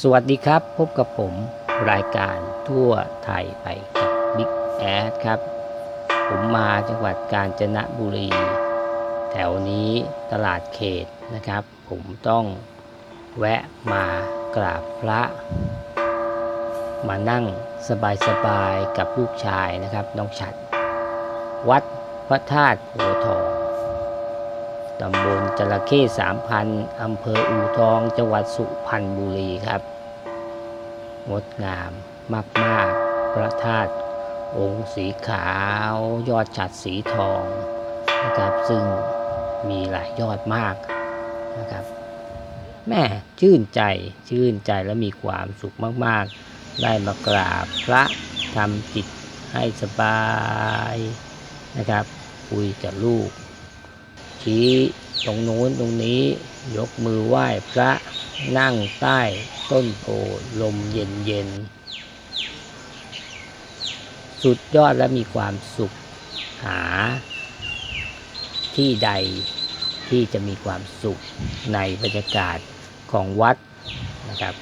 สวัสดีครับ พบกับผมรายการทั่วไทยไปกับบิ๊กแอดครับ ผมมาจังหวัดกาญจนบุรี แถวนี้ตลาดเขตนะครับ ผมต้องแวะมากราบพระ มานั่งสบายๆกับลูกชายนะครับ น้องฉัด วัดพระธาตุโพทอง ตำบลจระเข้สามพันอำเภออู่ทอง จังหวัดสุพรรณบุรีครับ งดงามมาก ๆ พระธาตุองค์สีขาวยอดฉัดสีทองนะครับซึ่งมีหลายยอดมากนะครับแม่ชื่นใจชื่นใจและมีความสุขมาก ๆ ได้มากราบพระทำจิตให้สบายนะครับ คุยกับลูก ชี้ตรงโน้นตรงนี้ยกมือไหว้พระนั่งใต้ต้นโพลมเย็นเย็นๆสุดยอดและมีความสุขหา ที่ใดที่จะมีความสุขในบรรยากาศของวัดนะครับ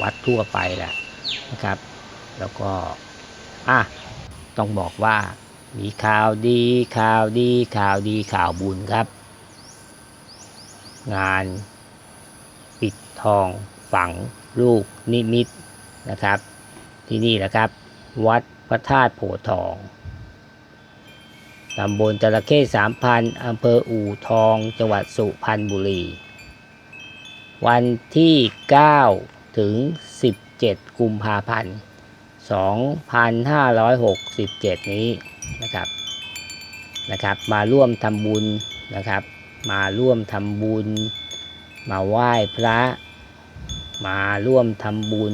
วัดทั่วไปแหละนะครับ แล้วก็อะต้องบอกว่ามีข่าวดีข่าวดีข่าวดีข่าวบุญครับ งาน ปิดทองฝังลูกนิมิตนะครับ ที่นี่แหละครับ วัดพระธาตุโพทองตำบลจระเข้สามพันอำเภออู่ทอง จังหวัดสุพรรณบุรี วันที่ 9 ถึง 17 กุมภาพันธ์ 2567 นี้นะครับนะครับ มาร่วมทำบุญนะครับ มาร่วมทำบุญ มาไหว้พระ มาร่วมทำบุญ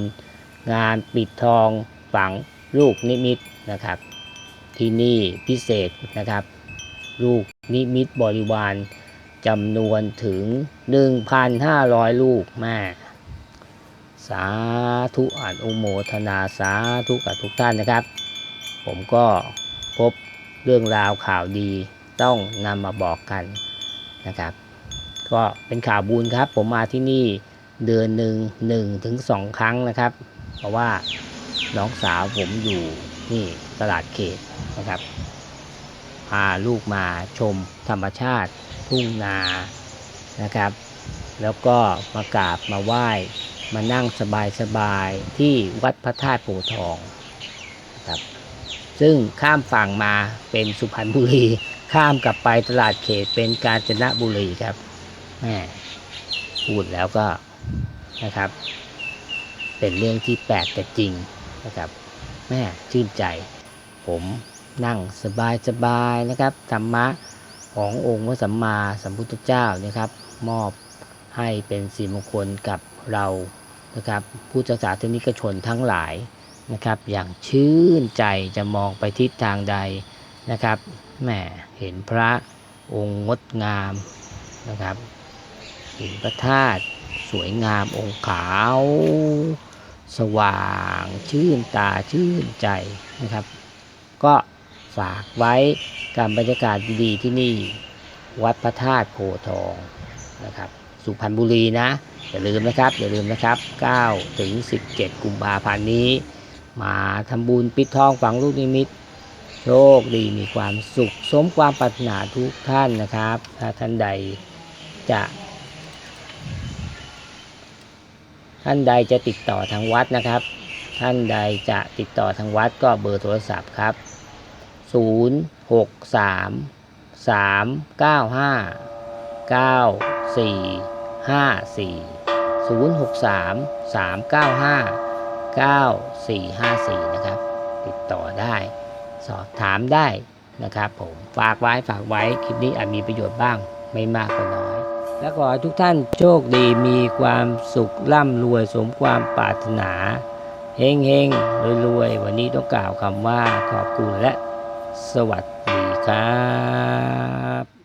งานปิดทองฝังลูกนิมิตนะครับ ที่นี่พิเศษนะครับ ลูกนิมิตบริวารจำนวนถึง 1,500 ลูกแม่สาธุอนุโมทนาสาธุกับทุกท่านนะครับ ผมก็พบเรื่องราวข่าวดีต้องนำมาบอกกัน นะครับ ก็เป็นข่าวบุญครับ ผมมาที่นี่เดือนหนึ่งหนึ่งถึงสองครั้งนะครับ เพราะว่าน้องสาวผมอยู่นี่ตลาดเขตนะครับพาลูกมาชมธรรมชาติทุ่งนานะครับ แล้วก็มากราบมาไหว้มานั่งสบายๆที่วัดพระธาตุโพทองนะครับซึ่งข้ามฝั่งมาเป็นสุพรรณบุรี ข้ามกลับไปตลาดเขตเป็นกาญจนบุรีครับแม่พูดแล้วก็นะครับ เป็นเรื่องที่แปลกแต่จริงนะครับแม่ชื่นใจ ผมนั่งสบายสบายๆนะครับธรรมะขององค์พระสัมมาสัมพุทธเจ้านะครับ มอบให้เป็นสีมงคลกับเรานะครับผู้ศาสนิกชนทั้งหลายนะครับ อย่างชื่นใจจะมองไปทิศทางใด นะครับแหมเห็นพระองค์งดงามนะครับเห็นพระธาตุสวยงามองค์ขาว สว่างชื่นตาชื่นใจนะครับ ก็ฝากไว้กับบรรยากาศดีๆที่นี่วัดพระธาตุโพทองนะครับสุพรรณบุรีนะ อย่าลืมนะครับ อย่าลืมนะครับ9ถึง17 กุมภาพันธ์นี้ มาทำบุญปิดทองฝังลูกนิมิต โชคดีมีความสุข สมความปรารถนาทุกท่านนะครับ ถ้าท่านใดจะ ท่านใดจะติดต่อทางวัดนะครับ ท่านใดจะติดต่อทางวัดก็เบอร์โทรศัพท์ครับ 0 6 3 3 9 5 9 4 5 4 0 6 3 3 9 5 9 4 5 4 นะครับ ติดต่อได้ สอบถามได้นะครับผมฝากไว้ฝากไว้คลิปนี้อาจมีประโยชน์บ้างไม่มากก็น้อย และขอให้ทุกท่านโชคดีมีความสุขร่ำรวยสมความปรารถนาเฮงเฮงรวยรวยวันนี้ต้องกล่าวคำว่าขอบคุณและสวัสดีครับ